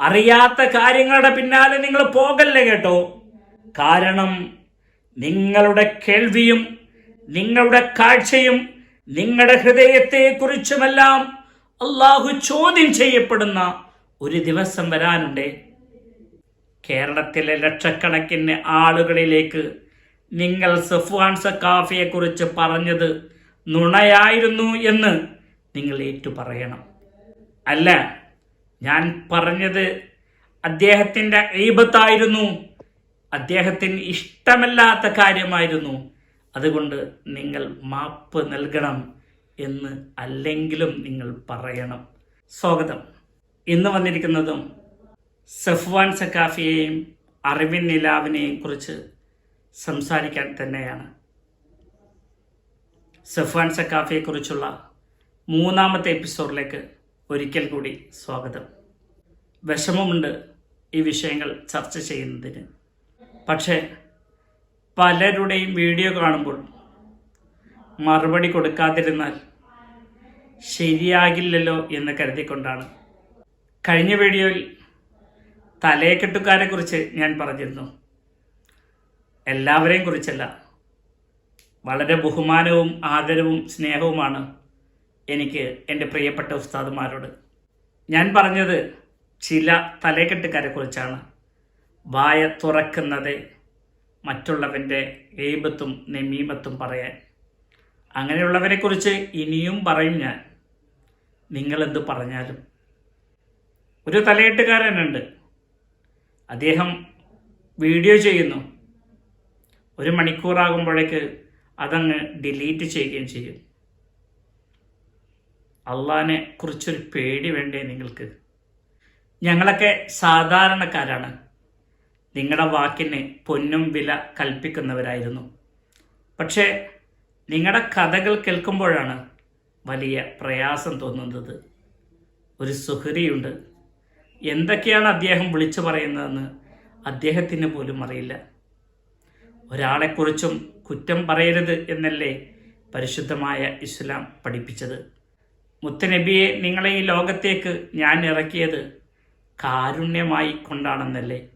അറിയാത്ത കാര്യങ്ങളുടെ പിന്നാലെ നിങ്ങൾ പോകല്ലേ കേട്ടോ? കാരണം നിങ്ങളുടെ കേൾവിയും നിങ്ങളുടെ കാഴ്ചയും നിങ്ങളുടെ ഹൃദയത്തെക്കുറിച്ചുമെല്ലാം അള്ളാഹു ചോദ്യം ചെയ്യപ്പെടുന്ന ഒരു ദിവസം വരാനുണ്ട്. കേരളത്തിലെ ലക്ഷക്കണക്കിന് ആളുകളിലേക്ക് നിങ്ങൾ സഫ്വാൻ സക്കാഫിയെ കുറിച്ച് പറഞ്ഞത് നുണയായിരുന്നു എന്ന് നിങ്ങൾ ഏറ്റു പറയണം അല്ല ഞാൻ പറഞ്ഞത് അദ്ദേഹത്തിന്റെ ഈപത്തായിരുന്നു അദ്ദേഹത്തിന് ഇഷ്ടമല്ലാത്ത കാര്യമായിരുന്നു. അതുകൊണ്ട് നിങ്ങൾ മാപ്പ് നൽകണം എന്ന് അല്ലെങ്കിലും നിങ്ങൾ പറയണം. സ്വാഗതം. ഇന്ന് വന്നിരിക്കുന്നതും സഫ്വാൻ സക്കാഫിയെയും അറിവിൻ നിലാവിനെയും കുറിച്ച് സംസാരിക്കാൻ തന്നെയാണ്. സഫ്വാൻ സക്കാഫിയെക്കുറിച്ചുള്ള മൂന്നാമത്തെ എപ്പിസോഡിലേക്ക് ഒരിക്കൽ കൂടി സ്വാഗതം. വിഷമമുണ്ട് ഈ വിഷയങ്ങൾ ചർച്ച ചെയ്യുന്നതിന്. പക്ഷേ പലരുടെയും വീഡിയോ കാണുമ്പോൾ മറുപടി കൊടുക്കാതിരുന്നാൽ ശരിയാകില്ലല്ലോ എന്ന് കരുതിക്കൊണ്ടാണ്. കഴിഞ്ഞ വീഡിയോയിൽ തലയെക്കെട്ടുകാരെ കുറിച്ച് ഞാൻ പറഞ്ഞിരുന്നു. എല്ലാവരെയും കുറിച്ചല്ല. വളരെ ബഹുമാനവും ആദരവും സ്നേഹവുമാണ് എനിക്ക് എന്റെ പ്രിയപ്പെട്ട ഉസ്താദുമാരോട് ഞാൻ പറഞ്ഞത് ചില തലേക്കെട്ടുകാരെക്കുറിച്ചാണ് വായ തുറക്കുന്നത് മറ്റുള്ളവന്റെ ഏബത്തും നെമീമത്തും പറയാൻ. അങ്ങനെയുള്ളവരെക്കുറിച്ച് ഇനിയും പറയും ഞാൻ. നിങ്ങളെന്ത് പറഞ്ഞാലും. ഒരു തലയെട്ടുകാരനുണ്ട് അദ്ദേഹം വീഡിയോ ചെയ്യുന്നു. ഒരു മണിക്കൂറാകുമ്പോഴേക്ക് അതങ്ങ് ഡിലീറ്റ് ചെയ്യുകയും ചെയ്യും. അള്ളാനെ കുറിച്ചൊരു പേടി വേണ്ടേ നിങ്ങൾക്ക്? ഞങ്ങളൊക്കെ സാധാരണക്കാരാണ്. നിങ്ങളുടെ വാക്കിന് പൊന്നും വില കൽപ്പിക്കുന്നവരായിരുന്നു. പക്ഷേ നിങ്ങളുടെ കഥകൾ കേൾക്കുമ്പോഴാണ് വലിയ പ്രയാസം തോന്നുന്നത്. ഒരു സുഹൃതിയുണ്ട്. എന്തൊക്കെയാണ് അദ്ദേഹം വിളിച്ചു പറയുന്നതെന്ന് അദ്ദേഹത്തിന് പോലും അറിയില്ല. ഒരാളെക്കുറിച്ചും കുറ്റം പറയരുത് എന്നല്ലേ പരിശുദ്ധമായ ഇസ്ലാം പഠിപ്പിച്ചത്? മുത്തനബിയെ നിങ്ങളെ ഈ ലോകത്തേക്ക് ഞാൻ ഇറക്കിയത് കാരുണ്യമായി കൊണ്ടാണെന്നല്ലേ?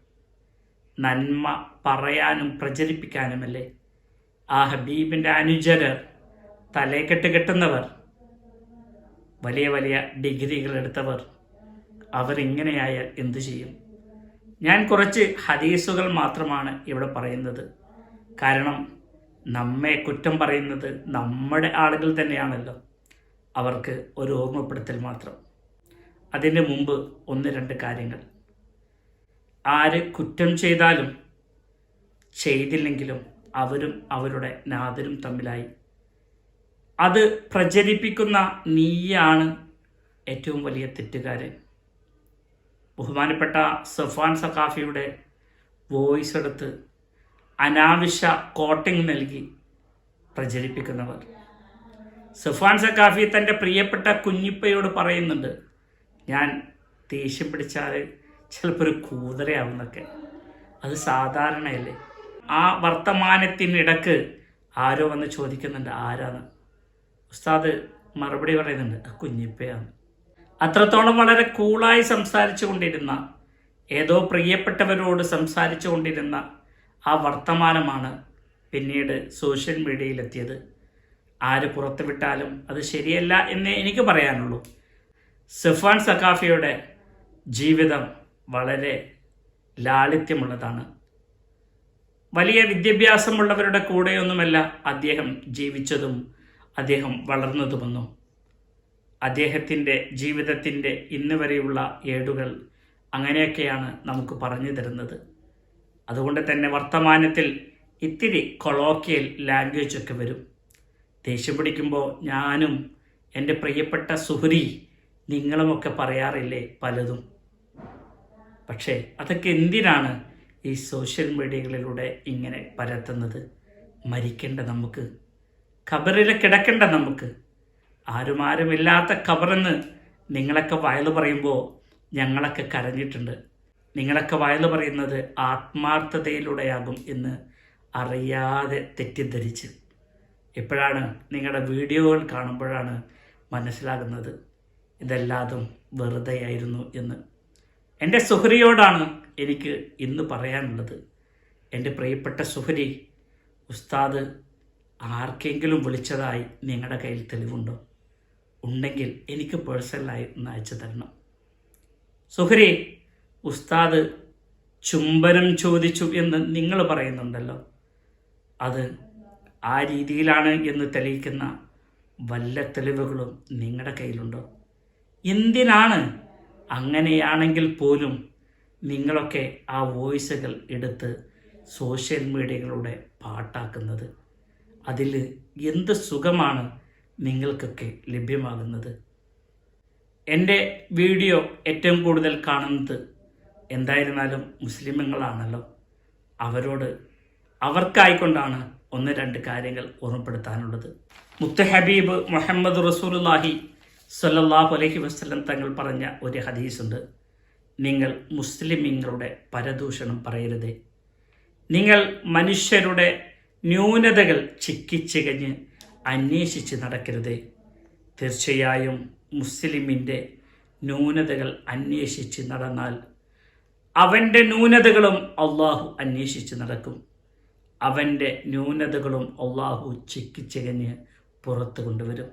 നന്മ പറയാനും പ്രചരിപ്പിക്കാനുമല്ലേ? ആ ഹബീബിന്റെ അനുചരർ തലേക്കെട്ട് കെട്ടുന്നവർ വലിയ വലിയ ഡിഗ്രികൾ എടുത്തവർ അവരിങ്ങനെയായാൽ എന്തു ചെയ്യും? ഞാൻ കുറച്ച് ഹദീസുകൾ മാത്രമാണ് ഇവിടെ പറയുന്നത്. കാരണം നമ്മെ കുറ്റം പറയുന്നത് നമ്മുടെ ആളുകൾ തന്നെയാണല്ലോ. അവർക്ക് ഒരു ഓർമ്മപ്പെടുത്തൽ മാത്രം. അതിന് മുമ്പ് ഒന്ന് രണ്ട് കാര്യങ്ങൾ. ആര് കുറ്റം ചെയ്താലും ചെയ്തില്ലെങ്കിലും അവരും അവരുടെ നാദരും തമ്മിലായി. അത് പ്രചരിപ്പിക്കുന്ന നീയാണ് ഏറ്റവും വലിയ തെറ്റുകാരൻ. ബഹുമാനപ്പെട്ട സഫാൻ സഖാഫിയുടെ വോയിസ് എടുത്ത് അനാവശ്യ കോട്ടിംഗ് നൽകി പ്രചരിപ്പിക്കുന്നവർ. സഫാൻ സഖാഫി തന്റെ പ്രിയപ്പെട്ട കുഞ്ഞിപ്പയോട് പറയുന്നുണ്ട് ഞാൻ ദേഷ്യം പിടിച്ചാൽ ചിലപ്പോൾ ഒരു കൂതരയാവുന്നൊക്കെ അത് സാധാരണയല്ലേ? ആ വർത്തമാനത്തിനിടക്ക് ആരോ വന്ന് ചോദിക്കുന്നുണ്ട് ആരാണ് ഉസ്താദ് മറുപടി പറയുന്നുണ്ട് "ആ കുഞ്ഞിപ്പയാണ്. അത്രത്തോളം വളരെ കൂളായി സംസാരിച്ചു കൊണ്ടിരുന്ന ഏതോ പ്രിയപ്പെട്ടവരോട് സംസാരിച്ചു കൊണ്ടിരുന്ന ആ വർത്തമാനമാണ് പിന്നീട് സോഷ്യൽ മീഡിയയിലെത്തിയത്. ആര് പുറത്തുവിട്ടാലും അത് ശരിയല്ല എന്നേ എനിക്ക് പറയാനുള്ളൂ. സഫാൻ സഖാഫിയുടെ ജീവിതം വളരെ ലാളിത്യമുള്ളതാണ്. വലിയ വിദ്യാഭ്യാസമുള്ളവരുടെ കൂടെയൊന്നുമല്ല അദ്ദേഹം ജീവിച്ചതും അദ്ദേഹം വളർന്നതുമെന്നും അദ്ദേഹത്തിന്റെ ജീവിതത്തിന്റെ ഇന്ന് വരെയുള്ള ഏടുകൾ അങ്ങനെയൊക്കെയാണ് നമുക്ക് പറഞ്ഞു തരുന്നത്. അതുകൊണ്ട് തന്നെ വർത്തമാനത്തിൽ ഇത്തിരി കൊളോക്കിയൽ ലാംഗ്വേജ് ഒക്കെ വരും. ദേഷ്യം പിടിക്കുമ്പോൾ ഞാനും എന്റെ പ്രിയപ്പെട്ട സുഹരി നിങ്ങളുമൊക്കെ പറയാറില്ലേ പലതും. പക്ഷേ അതൊക്കെ എന്തിനാണ് ഈ സോഷ്യൽ മീഡിയകളിലൂടെ ഇങ്ങനെ പരത്തുന്നത്? മരിക്കേണ്ട നമുക്ക് ഖബറിൽ കിടക്കേണ്ട നമുക്ക് ആരും ആരുമില്ലാത്ത ഖബറെന്ന് നിങ്ങളൊക്കെ വയൽ പറയുമ്പോൾ ഞങ്ങളൊക്കെ കരഞ്ഞിട്ടുണ്ട്. നിങ്ങളൊക്കെ വയൽ പറയുന്നത് ആത്മാർത്ഥതയിലൂടെയാകും എന്ന് അറിയാതെ തെറ്റിദ്ധരിച്ച്. ഇപ്പോഴാണ് നിങ്ങളുടെ വീഡിയോകൾ കാണുമ്പോഴാണ് മനസ്സിലാകുന്നത്. ഇതെല്ലാതും വെറുതെയായിരുന്നു എന്ന്. എന്റെ സുഹരിയോടാണ് എനിക്ക് ഇന്ന് പറയാനുള്ളത്. എന്റെ പ്രിയപ്പെട്ട സുഹരി ഉസ്താദ് ആർക്കെങ്കിലും വിളിച്ചതായി നിങ്ങളുടെ കയ്യിൽ തെളിവുണ്ടോ? ഉണ്ടെങ്കിൽ എനിക്ക് പേഴ്സണലായി ഒന്ന് അയച്ചു തരണം. സുഹരി ഉസ്താദ് ചുംബനം ചോദിച്ചു എന്ന് നിങ്ങൾ പറയുന്നുണ്ടല്ലോ. അത് ആ രീതിയിലാണ് എന്ന് തെളിയിക്കുന്ന വല്ല തെളിവുകളും നിങ്ങളുടെ കയ്യിലുണ്ടോ? എന്തിനാണ് അങ്ങനെയാണെങ്കിൽ പോലും നിങ്ങളൊക്കെ ആ വോയിസുകൾ എടുത്ത് സോഷ്യൽ മീഡിയകളുടെ പാട്ടാക്കുന്നത്? അതിൽ എന്ത് സുഖമാണ് നിങ്ങൾക്കൊക്കെ ലഭ്യമാകുന്നത്? എന്റെ വീഡിയോ ഏറ്റവും കൂടുതൽ കാണുന്നത് എന്തായിരുന്നാലും മുസ്ലിമുകളാണല്ലോ. അവരോട് അവർക്കായിക്കൊണ്ടാണ് ഒന്ന് രണ്ട് കാര്യങ്ങൾ ഓർമ്മപ്പെടുത്താനുള്ളത്. മുത്ത ഹബീബ് മുഹമ്മദ് റസൂലുല്ലാഹി സല്ലല്ലാഹു അലൈഹി വസല്ലം തങ്ങൾ പറഞ്ഞ ഒരു ഹദീസുണ്ട്. നിങ്ങൾ മുസ്ലിമീങ്ങളുടെ പരദൂഷണം പറയരുതേ. നിങ്ങൾ മനുഷ്യരുടെ ന്യൂനതകൾ ചിക്കിച്ചികഞ്ഞ് അന്വേഷിച്ച് നടക്കരുതേ. തീർച്ചയായും മുസ്ലിമിന്റെ ന്യൂനതകൾ അന്വേഷിച്ച് നടന്നാൽ അവന്റെ ന്യൂനതകളും അള്ളാഹു അന്വേഷിച്ച് നടക്കും. അവന്റെ ന്യൂനതകളും അള്ളാഹു ചിക്കിച്ചകഞ്ഞ് പുറത്തു കൊണ്ടുവരും.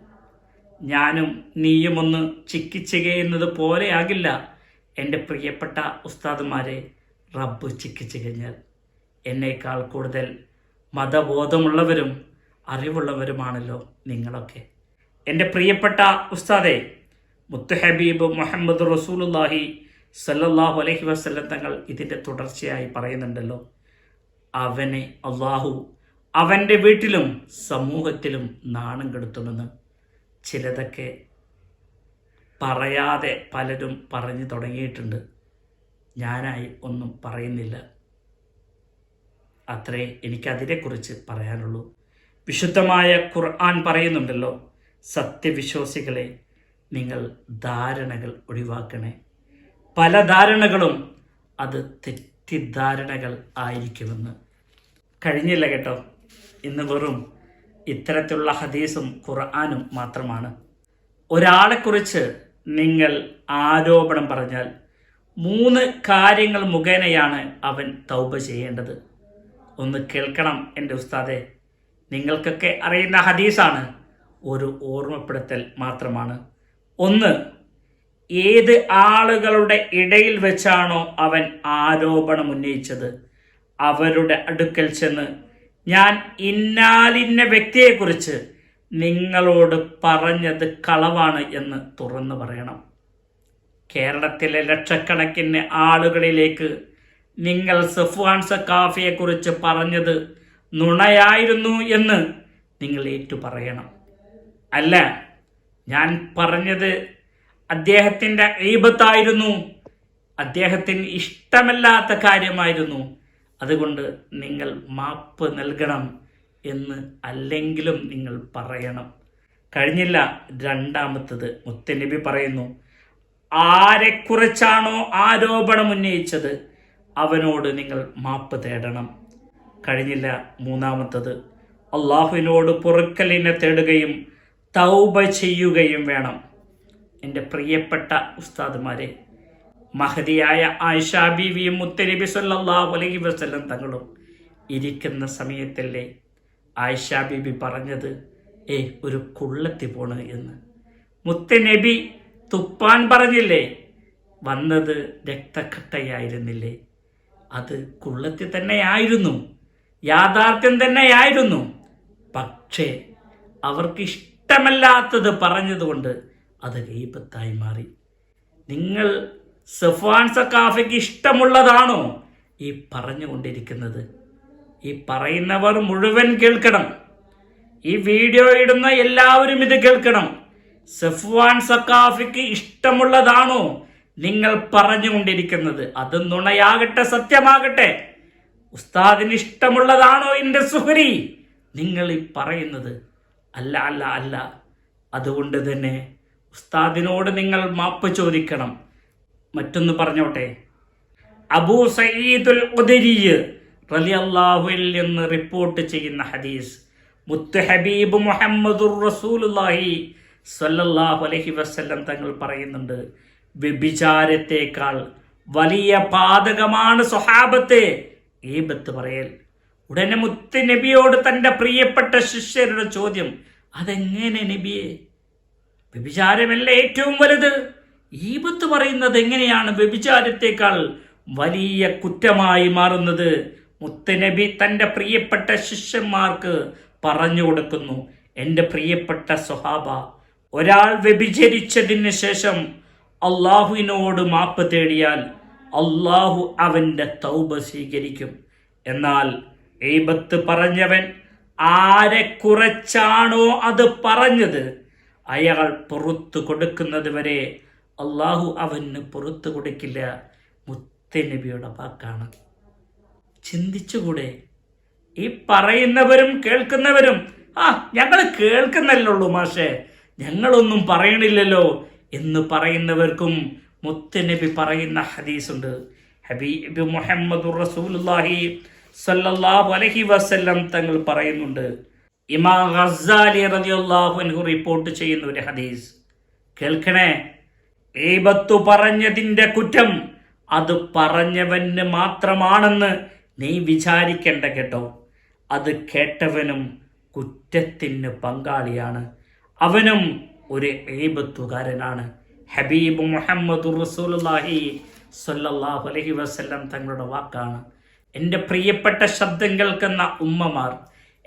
ഞാനും നീയുമൊന്ന് ചിക്കിച്ചകയുന്നത് പോലെയാകില്ല എന്റെ പ്രിയപ്പെട്ട ഉസ്താദുമാരെ റബ്ബ് ചിക്കിച്ചകഞ്ഞാൽ എന്നേക്കാൾ കൂടുതൽ മതബോധമുള്ളവരും അറിവുള്ളവരുമാണല്ലോ നിങ്ങളൊക്കെ. എന്റെ പ്രിയപ്പെട്ട ഉസ്താദെ മുത്തുഹബീബ് മുഹമ്മദ് റസൂലുല്ലാഹി സല്ലല്ലാഹു അലൈഹി വസല്ലം തങ്ങൾ ഇതിന്റെ തുടർച്ചയായി പറയുന്നുണ്ടല്ലോ. അവനെ അള്ളാഹു അവന്റെ വീട്ടിലും സമൂഹത്തിലും നാണം കെടുത്തുമെന്ന് ചിലതൊക്കെ പറയാതെ പലരും പറഞ്ഞു തുടങ്ങിയിട്ടുണ്ട്. ഞാനായി ഒന്നും പറയുന്നില്ല. അത്രേ എനിക്കതിനെക്കുറിച്ച് പറയാനുള്ളൂ. വിശുദ്ധമായ ഖുർആൻ പറയുന്നുണ്ടല്ലോ സത്യവിശ്വാസികളെ നിങ്ങൾ ധാരണകൾ ഒഴിവാക്കണേ. പല ധാരണകളും അത് തെറ്റിദ്ധാരണകൾ ആയിരിക്കുമെന്ന്. കഴിഞ്ഞില്ല കേട്ടോ. ഇന്ന് വെറും ഇത്തരത്തിലുള്ള ഹദീസും ഖുർആാനും മാത്രമാണ്. ഒരാളെക്കുറിച്ച് നിങ്ങൾ ആരോപണം പറഞ്ഞാൽ മൂന്ന് കാര്യങ്ങൾ മുഖേനയാണ് അവൻ തൗബ ചെയ്യേണ്ടത്. ഒന്ന് കേൾക്കണം എന്റെ ഉസ്താദെ. നിങ്ങൾക്കൊക്കെ അറിയുന്ന ഹദീസാണ് ഒരു ഓർമ്മപ്പെടുത്തൽ മാത്രമാണ്. ഒന്ന് ഏത് ആളുകളുടെ ഇടയിൽ വെച്ചാണോ അവൻ ആരോപണം ഉന്നയിച്ചത്? അവരുടെ അടുക്കൽ ചെന്ന് ഞാൻ ഇന്നാലിന്ന വ്യക്തിയെക്കുറിച്ച് നിങ്ങളോട് പറഞ്ഞത് കളവാണ് എന്ന് തുറന്നു പറയണം. കേരളത്തിലെ ലക്ഷക്കണക്കിന് ആളുകളിലേക്ക് നിങ്ങൾ സഫ്വാൻ സക്കാഫിയെക്കുറിച്ച് പറഞ്ഞത് നുണയായിരുന്നു എന്ന് നിങ്ങൾ ഏറ്റു പറയണം അല്ല ഞാൻ പറഞ്ഞത് അദ്ദേഹത്തിന്റെ ഈപത്തായിരുന്നു അദ്ദേഹത്തിന് ഇഷ്ടമല്ലാത്ത കാര്യമായിരുന്നു. അതുകൊണ്ട് നിങ്ങൾ മാപ്പ് നൽകണം എന്ന് അല്ലെങ്കിലും നിങ്ങൾ പറയണം. കഴിഞ്ഞില്ല രണ്ടാമത്തത്. മുത്തനബി പറയുന്നു ആരെക്കുറിച്ചാണോ ആരോപണം ഉന്നയിച്ചത്? അവനോട് നിങ്ങൾ മാപ്പ് തേടണം. കഴിഞ്ഞില്ല മൂന്നാമത്തത്. അള്ളാഹുവിനോട് പൊറുക്കലിനെ തേടുകയും തൗബ ചെയ്യുകയും വേണം. എന്റെ പ്രിയപ്പെട്ട ഉസ്താദുമാരെ മഹതിയായ ആയിഷ ബീവിയും മുത്തലിബി സല്ലാ അലൈഹി വസ്ലം തങ്ങളും ഇരിക്കുന്ന സമയത്തല്ലേ ആയിഷ ബീബി പറഞ്ഞത് ഏ ഒരു കുള്ളത്തി പോണ് എന്ന്. മുത്തനബി തുപ്പാൻ പറഞ്ഞില്ലേ വന്നത് രക്തക്കട്ടയായിരുന്നില്ലേ. അത് കുള്ളത്തി തന്നെയായിരുന്നു യാഥാർത്ഥ്യം തന്നെയായിരുന്നു. പക്ഷേ അവർക്ക് ഇഷ്ടമല്ലാത്തത് പറഞ്ഞതുകൊണ്ട് അത് ഗൈബത്തായി മാറി. നിങ്ങൾ സഫാൻ സക്കാഫയ്ക്ക് ഇഷ്ടമുള്ളതാണോ ഈ പറഞ്ഞുകൊണ്ടിരിക്കുന്നത്? ഈ പറയുന്നവർ മുഴുവൻ കേൾക്കണം. ഈ വീഡിയോ ഇടുന്ന എല്ലാവരും ഇത് കേൾക്കണം. സഫ്വാൻ സക്കാഫിക്ക് ഇഷ്ടമുള്ളതാണോ നിങ്ങൾ പറഞ്ഞുകൊണ്ടിരിക്കുന്നത്? അത് നുണയാകട്ടെ സത്യമാകട്ടെ. ഉസ്താദിന് ഇഷ്ടമുള്ളതാണോ എന്റെ സുഹരി? നിങ്ങൾ ഈ പറയുന്നത് അല്ല അല്ല അല്ല. അതുകൊണ്ട് തന്നെ ഉസ്താദിനോട് നിങ്ങൾ മാപ്പ് ചോദിക്കണം. മറ്റൊന്ന് പറഞ്ഞോട്ടെ. അബൂ സയ്യിദുൽ ഖുദരിയ് റളിയല്ലാഹുവിൽ നിന്ന് റിപ്പോർട്ട് ചെയ്യുന്ന ഹദീസ് മുത്ത് ഹബീബ് മുഹമ്മദുർ റസൂലുള്ളാഹി സല്ലല്ലാഹു അലൈഹി വസല്ലം തങ്ങൾ പറയുന്നുണ്ട് വ്യഭിചാരത്തേക്കാൾ വലിയ പാതകമാണ് സ്വഹാബത്തെ ഈബത്ത് പറയൽ. ഉടനെ മുത്ത് നബിയോട് തന്റെ പ്രിയപ്പെട്ട ശിഷ്യരുടെ ചോദ്യം അതെങ്ങനെ നബിയെ? വ്യഭിചാരമല്ല ഏറ്റവും വലുത്? ഈബത്ത് പറയുന്നത് എങ്ങനെയാണ് വ്യഭിചാരത്തെക്കാൾ വലിയ കുറ്റമായി മാറുന്നത്? മുത്തനബി തന്റെ പ്രിയപ്പെട്ട ശിഷ്യന്മാർക്ക് പറഞ്ഞു കൊടുക്കുന്നു. എന്റെ പ്രിയപ്പെട്ട സ്വഹാബ ഒരാൾ വ്യഭിചരിച്ചതിന് ശേഷം അള്ളാഹുവിനോട് മാപ്പ് തേടിയാൽ അള്ളാഹു അവന്റെ തൗബ സ്വീകരിക്കും. എന്നാൽ ഏബത്ത് പറഞ്ഞവൻ ആരെ കുറച്ചാണോ അത് പറഞ്ഞത്? അയാൾ പുറത്തു കൊടുക്കുന്നത് വരെ അള്ളാഹു അവന് പുറത്തു കൊടുക്കില്ല. മുത്തനബിയുടെ വാക്കാണ്. ചിന്തിച്ചുകൂടെ? ഈ പറയുന്നവരും കേൾക്കുന്നവരും ആ ഞങ്ങൾ കേൾക്കുന്നല്ലുള്ളൂ മാഷേ. ഞങ്ങളൊന്നും പറയണില്ലല്ലോ എന്ന് പറയുന്നവർക്കും മുത്തനബി പറയുന്ന ഹദീസുണ്ട്. ഹബീബ് മുഹമ്മദ് റസൂലുള്ളാഹി സല്ലല്ലാഹു അലൈഹി വസല്ലം തങ്ങൾ പറയുന്നുണ്ട് ഇമാം ഖസാലി റളിയല്ലാഹു അൻഹു റിപ്പോർട്ട് ചെയ്യുന്ന ഒരു ഹദീസ്. കേൾക്കണേ? ഏബത്തു പറഞ്ഞതിന്റെ കുറ്റം അത് പറഞ്ഞവന് മാത്രമാണെന്ന് നീ വിചാരിക്കേണ്ട കേട്ടോ. അത് കേട്ടവനും കുറ്റത്തിന് പങ്കാളിയാണ്. അവനും ഒരു ഏബത്തുകാരനാണ് ഹബീബ് മുഹമ്മദ് റസൂലുള്ളാഹി സല്ലല്ലാഹു അലൈഹി വസല്ലം തങ്ങളുടെ വാക്കാണ്. എന്റെ പ്രിയപ്പെട്ട ശബ്ദം കേൾക്കുന്ന ഉമ്മമാർ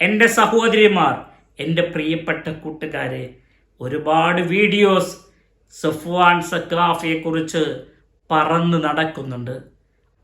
എന്റെ സഹോദരിമാർ എന്റെ പ്രിയപ്പെട്ട കൂട്ടുകാരെ ഒരുപാട് വീഡിയോസ് സഫ്വാൻ കുറിച്ച് പറന്ന് നടക്കുന്നുണ്ട്.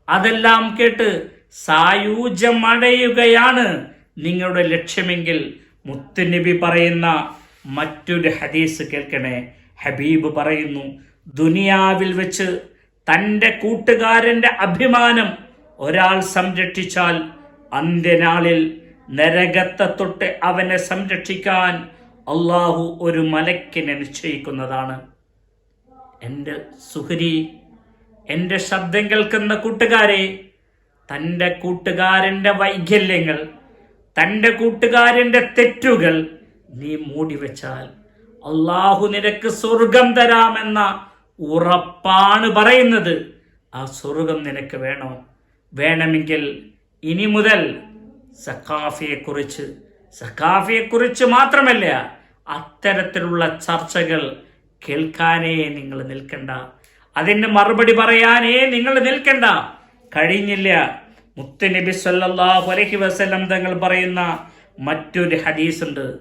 അതെല്ലാം കേട്ട് സായൂജ്യമടയുകയാണ്. നിങ്ങളുടെ ലക്ഷ്യമെങ്കിൽ മുത്തുനബി പറയുന്ന മറ്റൊരു ഹദീസ് കേൾക്കണേ. ഹബീബ് പറയുന്നു ദുനിയാവിൽ വെച്ച് തന്റെ കൂട്ടുകാരന്റെ അഭിമാനം ഒരാൾ സംരക്ഷിച്ചാൽ അന്ത്യനാളിൽ നരകത്തെ തൊട്ട് അവനെ സംരക്ഷിക്കാൻ അള്ളാഹു ഒരു മലക്കിനെ നിശ്ചയിക്കുന്നതാണ്. എന്റെ സുഹരി എന്റെ ശബ്ദം കേൾക്കുന്ന കൂട്ടുകാരെ തന്റെ കൂട്ടുകാരന്റെ വൈകല്യങ്ങൾ തന്റെ കൂട്ടുകാരന്റെ തെറ്റുകൾ നീ മൂടി വെച്ചാൽ അള്ളാഹു നിനക്ക് സ്വർഗം തരാമെന്ന ഉറപ്പാണ് പറയുന്നത്. ആ സ്വർഗം നിനക്ക് വേണോ? വേണമെങ്കിൽ ഇനി മുതൽ സഖാഫിയെക്കുറിച്ച് സഖാഫിയെക്കുറിച്ച് മാത്രമല്ല അത്തരത്തിലുള്ള ചർച്ചകൾ കേൾക്കാനേ നിങ്ങൾ നിൽക്കണ്ട. അതിന് മറുപടി പറയാനേ നിങ്ങൾ നിൽക്കണ്ട. കഴിഞ്ഞില്ല. മുത്തുനബി സല്ലാഹു അലൈഹി വസ്ലം തങ്ങൾ പറയുന്ന മറ്റൊരു ഹദീസ് ഉണ്ട്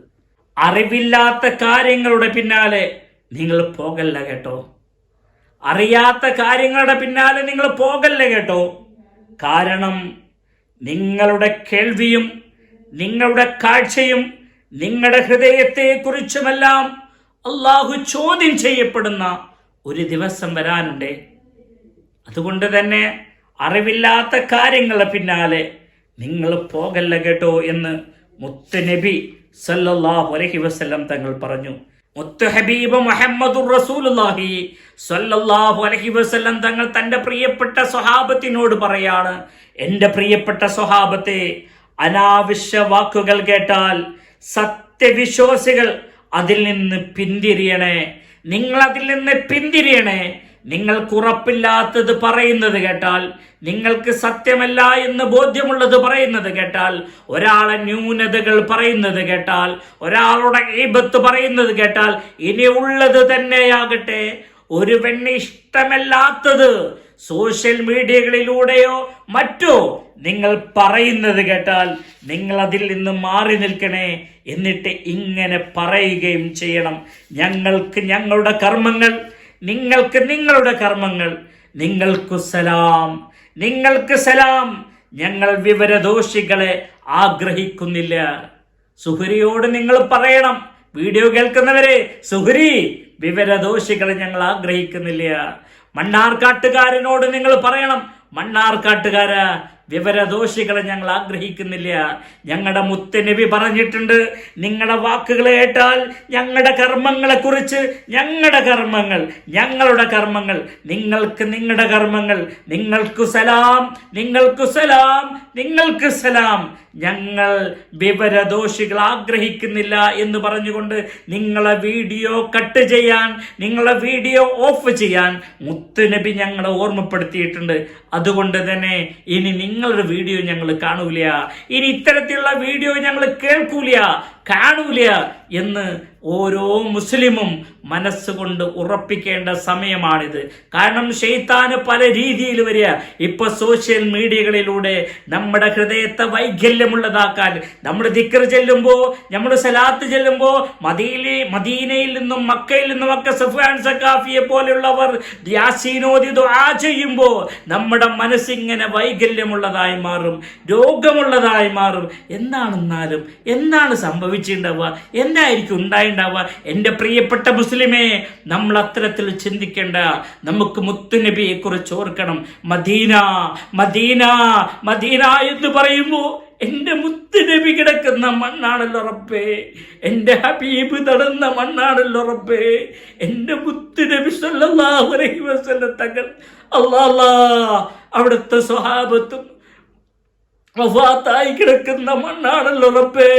അറിവില്ലാത്ത കാര്യങ്ങളുടെ പിന്നാലെ നിങ്ങൾ പോകല്ല കേട്ടോ. അറിയാത്ത കാര്യങ്ങളുടെ പിന്നാലെ നിങ്ങൾ പോകല്ല കേട്ടോ. കാരണം നിങ്ങളുടെ കേൾവിയും നിങ്ങളുടെ കാഴ്ചയും നിങ്ങളുടെ ഹൃദയത്തെക്കുറിച്ചുമെല്ലാം അള്ളാഹു ചോദ്യം ചെയ്യപ്പെടുന്ന ഒരു ദിവസം വരാനുണ്ട്. അതുകൊണ്ട് തന്നെ അറിവില്ലാത്ത കാര്യങ്ങളുടെ പിന്നാലെ നിങ്ങൾ പോകല്ല കേട്ടോ എന്ന് മുത്തനബി സല്ലല്ലാഹു അലഹി വസ്ലം തങ്ങൾ പറഞ്ഞു. മുത്തു ഹബീബ് മുഹമ്മദുർ റസൂലുള്ളാഹി സല്ലല്ലാഹു അലൈഹി വസല്ലം തങ്ങൾ തന്റെ പ്രിയപ്പെട്ട സ്വഹാബത്തിനോട് പറയാണ് എന്റെ പ്രിയപ്പെട്ട സ്വഹാബത്തെ അനാവശ്യ വാക്കുകൾ കേട്ടാൽ സത്യവിശ്വാസികൾ അതിൽ നിന്ന് പിന്തിരിയണേ. നിങ്ങൾ അതിൽ നിന്ന് പിന്തിരിയണേ. നിങ്ങൾക്ക് ഉറപ്പില്ലാത്തത് പറയുന്നത് കേട്ടാൽ നിങ്ങൾക്ക് സത്യമല്ല എന്ന് ബോധ്യമുള്ളത് പറയുന്നത് കേട്ടാൽ ഒരാളെ ന്യൂനതകൾ പറയുന്നത് കേട്ടാൽ ഒരാളുടെ ഈബത്ത് പറയുന്നത് കേട്ടാൽ ഇനി ഉള്ളത് തന്നെയാകട്ടെ. ഒരു പെണ്ണ് ഇഷ്ടമല്ലാത്തത് സോഷ്യൽ മീഡിയകളിലൂടെയോ മറ്റോ നിങ്ങൾ പറയുന്നത് കേട്ടാൽ നിങ്ങൾ അതിൽ നിന്ന് മാറി നിൽക്കണേ എന്നിട്ട് ഇങ്ങനെ പറയുകയും ചെയ്യണം. ഞങ്ങൾക്ക് ഞങ്ങളുടെ കർമ്മങ്ങൾ നിങ്ങൾക്ക് നിങ്ങളുടെ കർമ്മങ്ങൾ നിങ്ങൾക്കു സലാം നിങ്ങൾക്ക് സലാം. ഞങ്ങൾ വിവരദോഷികളെ ആഗ്രഹിക്കുന്നില്ല. സുഹരിയോട് നിങ്ങൾ പറയണം. വീഡിയോ കേൾക്കുന്നവരെ സുഹരി വിവരദോഷികളെ ഞങ്ങൾ ആഗ്രഹിക്കുന്നില്ല. മണ്ണാർക്കാട്ടുകാരനോട് നിങ്ങൾ പറയണം. മണ്ണാർക്കാട്ടുകാര വിവരദോഷികളെ ഞങ്ങൾ ആഗ്രഹിക്കുന്നില്ല. ഞങ്ങളുടെ മുത്തനബി പറഞ്ഞിട്ടുണ്ട് നിങ്ങളുടെ വാക്കുകൾ കേട്ടാൽ ഞങ്ങളുടെ കർമ്മങ്ങളെ കുറിച്ച് ഞങ്ങളുടെ കർമ്മങ്ങൾ ഞങ്ങളുടെ കർമ്മങ്ങൾ നിങ്ങൾക്ക് നിങ്ങളുടെ കർമ്മങ്ങൾ നിങ്ങൾക്ക് സലാം നിങ്ങൾക്ക് സലാം നിങ്ങൾക്ക് സലാം. ഞങ്ങൾ വിവരദോഷികൾ ആഗ്രഹിക്കുന്നില്ല എന്ന് പറഞ്ഞുകൊണ്ട് നിങ്ങളെ വീഡിയോ കട്ട് ചെയ്യാൻ നിങ്ങളെ വീഡിയോ ഓഫ് ചെയ്യാൻ മുത്തുനബി ഞങ്ങളെ ഓർമ്മപ്പെടുത്തിയിട്ടുണ്ട്. അതുകൊണ്ട് തന്നെ ഇനി നിങ്ങളുടെ വീഡിയോ ഞങ്ങൾ കാണൂല. ഇനി ഇത്തരത്തിലുള്ള വീഡിയോ ഞങ്ങൾ കേൾക്കൂല. കാണൂല എന്ന് ഓരോ മുസ്ലിമും മനസ്സുകൊണ്ട് ഉറപ്പിക്കേണ്ട സമയമാണിത്. കാരണം ഷെയ്ത്താന് പല രീതിയിൽ വരിക. ഇപ്പൊ സോഷ്യൽ മീഡിയകളിലൂടെ നമ്മുടെ ഹൃദയത്തെ വൈകല്യമുള്ളതാക്കാൻ നമ്മൾ ദിക്കർ ചെല്ലുമ്പോ നമ്മൾ സലാത്ത് ചെല്ലുമ്പോ മദീനെ മദീനയിൽ നിന്നും മക്കയിൽ നിന്നും ഒക്കെ സഫാൻ സക്കാഫിയെ പോലെയുള്ളവർ യാസീനോദി ദുആ ചെയ്യുമ്പോ നമ്മുടെ മനസ്സിങ്ങനെ വൈകല്യമുള്ളതായി മാറും രോഗമുള്ളതായി മാറും. എന്താണെന്നാലും എന്താണ് സംഭവിച്ചിട്ടുണ്ടാവുക എന്തായിരിക്കും ഉണ്ടായിണ്ടാവുക എന്റെ പ്രിയപ്പെട്ട മുസ്ലിമേ നമ്മൾ അത്തരത്തിൽ ചിന്തിക്കേണ്ട. നമുക്ക് മുത്തുനബിയെ കുറിച്ച് ഓർക്കണം. മദീന മദീന മദീന എന്ന് പറയുമ്പോൾ എന്റെ മുത്തുനബി കിടക്കുന്ന മണ്ണാണല്ലോ റബ്ബേ. എന്റെ ഹബീബ് നടന്ന മണ്ണാണല്ലോ റബ്ബേ. എന്റെ മുത്തുനബി സല്ലല്ലാഹു അലൈഹി വസല്ലം തങ്ങൾ അല്ലാ അവിടുത്തെ സ്വഹാബത്തും വഫാത്തായി കിടക്കുന്ന മണ്ണാണല്ലോ റബ്ബേ.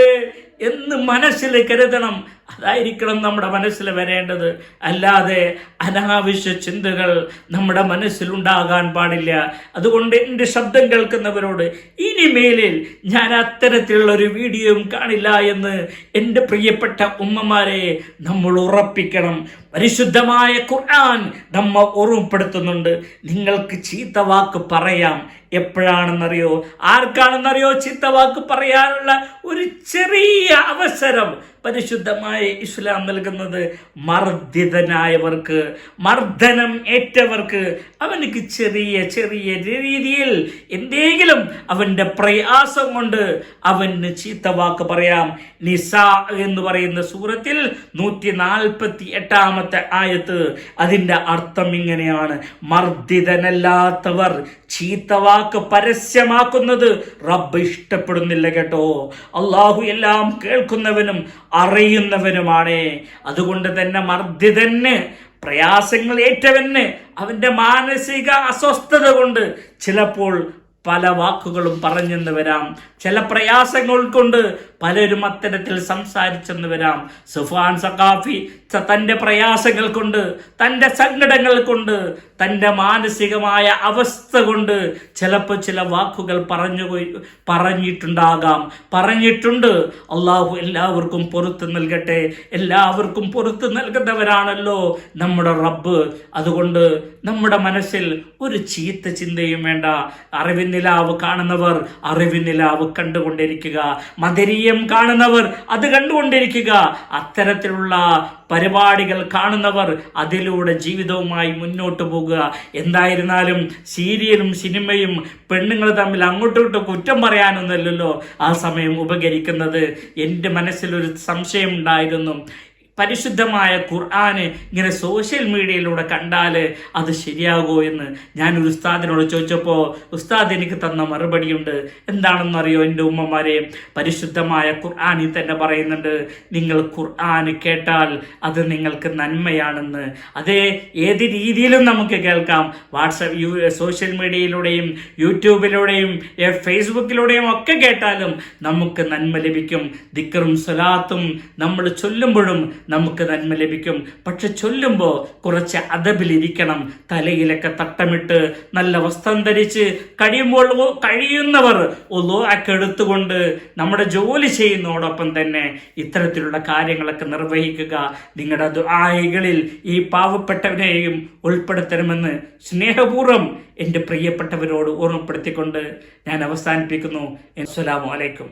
എന്ന് മനസ്സിൽ കരുതണം. അതായിരിക്കണം നമ്മുടെ മനസ്സിൽ വരേണ്ടത്. അല്ലാതെ അനാവശ്യ ചിന്തകൾ നമ്മുടെ മനസ്സിലുണ്ടാകാൻ പാടില്ല. അതുകൊണ്ട് എന്റെ ശബ്ദം കേൾക്കുന്നവരോട് ഇനിമേലിൽ ഞാൻ അത്തരത്തിലുള്ള ഒരു വീഡിയോയും കാണില്ല എന്ന് എന്റെ പ്രിയപ്പെട്ട ഉമ്മമാരെ നമ്മൾ ഉറപ്പിക്കണം. പരിശുദ്ധമായ ഖുർആൻ നമ്മ ഓർമ്മപ്പെടുത്തുന്നുണ്ട്. നിങ്ങൾക്ക് ചീത്ത വാക്ക് പറയാം. എപ്പോഴാണെന്നറിയോ? ആർക്കാണെന്നറിയോ ചീത്ത വാക്ക് പറയാനുള്ള ഒരു ചെറിയ അവസരം പരിശുദ്ധമായ ഇസ്ലാം നൽകുന്നത് മർദ്ദിതനായവർക്ക് മർദ്ദനം ഏറ്റവർക്ക്. അവനക്ക് ചെറിയ ചെറിയ രീതിയിൽ എന്തെങ്കിലും അവന്റെ പ്രയാസം കൊണ്ട് അവന് ചീത്ത വാക്ക് പറയാം. നിസ എന്ന് പറയുന്ന സൂറത്തിൽ നൂറ്റി നാൽപ്പത്തി എട്ടാമത്തെ ആയത്ത് അതിന്റെ അർത്ഥം ഇങ്ങനെയാണ്. മർദ്ദിതനല്ലാത്തവർ ചീത്ത വാക്ക് പരസ്യമാക്കുന്നത് റബ്ബ് ഇഷ്ടപ്പെടുന്നില്ല കേട്ടോ. അള്ളാഹു എല്ലാം കേൾക്കുന്നവനും അറിയുന്നവനുമാണ്. അതുകൊണ്ട് തന്നെ മർദ്ദിതന് പ്രയാസങ്ങൾ ഏറ്റവന് അവന്റെ മാനസിക അസ്വസ്ഥത കൊണ്ട് ചിലപ്പോൾ പല വാക്കുകളും പറഞ്ഞെന്ന് വരാം. ചില പ്രയാസങ്ങൾ കൊണ്ട് പലരും അത്തരത്തിൽ സംസാരിച്ചെന്ന് വരാം. സുഫാൻ സഖാഫി തന്റെ പ്രയാസങ്ങൾ കൊണ്ട് തന്റെ സങ്കടങ്ങൾ കൊണ്ട് തന്റെ മാനസികമായ അവസ്ഥ കൊണ്ട് ചിലപ്പോൾ ചില വാക്കുകൾ പറഞ്ഞു പോയി പറഞ്ഞിട്ടുണ്ടാകാം. പറഞ്ഞിട്ടുണ്ട്. അള്ളാഹു എല്ലാവർക്കും പുറത്ത് നൽകട്ടെ. എല്ലാവർക്കും പുറത്ത് നൽകുന്നവരാണല്ലോ നമ്മുടെ റബ്ബ്. അതുകൊണ്ട് നമ്മുടെ മനസ്സിൽ ഒരു ചീത്ത ചിന്തയും വേണ്ട. അറിവിനിലാവ് കാണുന്നവർ അറിവിനിലാവ് കണ്ടുകൊണ്ടിരിക്കുക. മധുരീയം കാണുന്നവർ അത് കണ്ടുകൊണ്ടിരിക്കുക. അത്തരത്തിലുള്ള പരിപാടികൾ കാണുന്നവർ അതിലൂടെ ജീവിതവുമായി മുന്നോട്ട് പോകുക. എന്തായിരുന്നാലും സീരിയലും സിനിമയും പെണ്ണുങ്ങൾ തമ്മിൽ അങ്ങോട്ടും ഇങ്ങോട്ടും കുറ്റം പറയാനൊന്നുമല്ലല്ലോ. ആ സമയം ഉപകരിക്കുന്നത് എന്റെ മനസ്സിലൊരു സംശയം ഉണ്ടായിരുന്നു. പരിശുദ്ധമായ ഖുർആന് ഇങ്ങനെ സോഷ്യൽ മീഡിയയിലൂടെ കണ്ടാൽ അത് ശരിയാകുമോ എന്ന് ഞാൻ ഒരു ഉസ്താദിനോട് ചോദിച്ചപ്പോൾ ഉസ്താദ് എനിക്ക് തന്ന മറുപടിയുണ്ട്. എന്താണെന്നറിയോ എന്റെ ഉമ്മമാരെ? പരിശുദ്ധമായ ഖുർആാനിൽ തന്നെ പറയുന്നുണ്ട്. നിങ്ങൾ ഖുർആന് കേട്ടാൽ അത് നിങ്ങൾക്ക് നന്മയാണെന്ന്. അതേ ഏത് രീതിയിലും നമുക്ക് കേൾക്കാം. വാട്സപ്പ് യു സോഷ്യൽ മീഡിയയിലൂടെയും യൂട്യൂബിലൂടെയും ഫേസ്ബുക്കിലൂടെയും ഒക്കെ കേട്ടാലും നമുക്ക് നന്മ ലഭിക്കും. ദിക്കറും സ്വലാത്തും നമ്മൾ ചൊല്ലുമ്പോഴും നമുക്ക് നന്മ ലഭിക്കും. പക്ഷെ ചൊല്ലുമ്പോൾ കുറച്ച് അതബിലിരിക്കണം. തലയിലൊക്കെ തട്ടമിട്ട് നല്ല വസ്ത്രം ധരിച്ച് കഴിയുമ്പോൾ കഴിയുന്നവർ ഒലോ എടുത്തുകൊണ്ട് നമ്മുടെ ജോലി ചെയ്യുന്നതോടൊപ്പം തന്നെ ഇത്തരത്തിലുള്ള കാര്യങ്ങളൊക്കെ നിർവഹിക്കുക. നിങ്ങളുടെ ദുആയികളിൽ ഈ പാവപ്പെട്ടവനെയും ഉൾപ്പെടുത്തണമെന്ന് സ്നേഹപൂർവം എന്റെ പ്രിയപ്പെട്ടവരോട് ഓർമ്മപ്പെടുത്തിക്കൊണ്ട് ഞാൻ അവസാനിപ്പിക്കുന്നു. അസ്സലാമു അലൈക്കും.